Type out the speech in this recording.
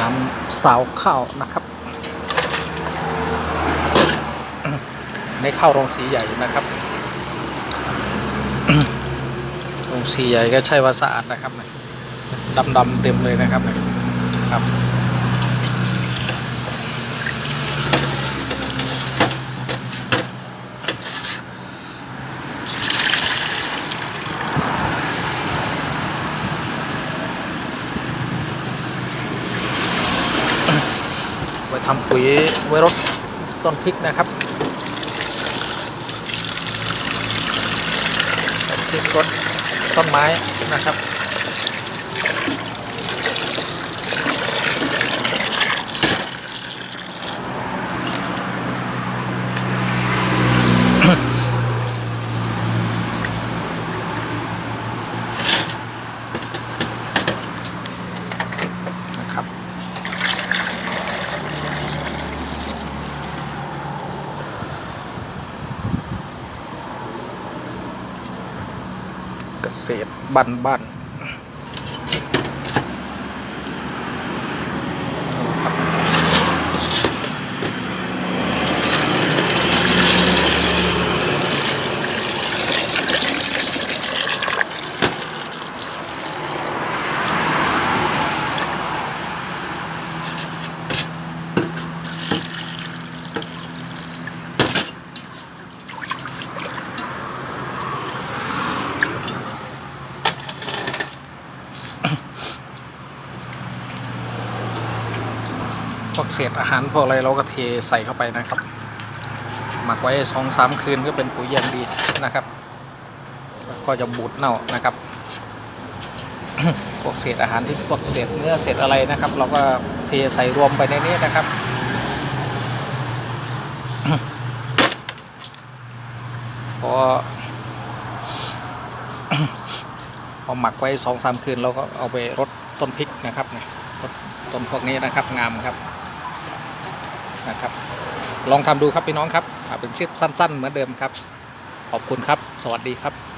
น้ำสาวข้าวนะครับในข้าวโรงสีใหญ่นะครับโรงสีใหญ่ก็ใช่ว่าสะอาดนะครับดำดำๆเต็มเลยนะครับครับ ทำปุ๋ยไว้รดต้นพริกนะครับต้นพริกรดต้นไม้นะครับ ษตรบ้านบ้ วกเศษอาหารพวกอะไรเราก็เทใส่เข้าไปนะครับหมักไว้สองสามคืนก็เป็นปุ๋ยอย่างดีนะครับ ก็จะบูดเน่านะครับ พวกเศษอาหารที่พวกเศษเนื้อเศษอะไรนะครับ เราก็เทใส่รวมไปในนี้นะครับพอพอหมักไว้สองสามคืนเราก็เอาไปรดต้นพริกนะครับเนี่ยรดต้นพวกนี้นะครับงามครับ นะครับ ลองทำดูครับพี่น้องครับเป็นคลิปสั้น ๆ เหมือนเดิมครับ ขอบคุณครับ สวัสดีครับ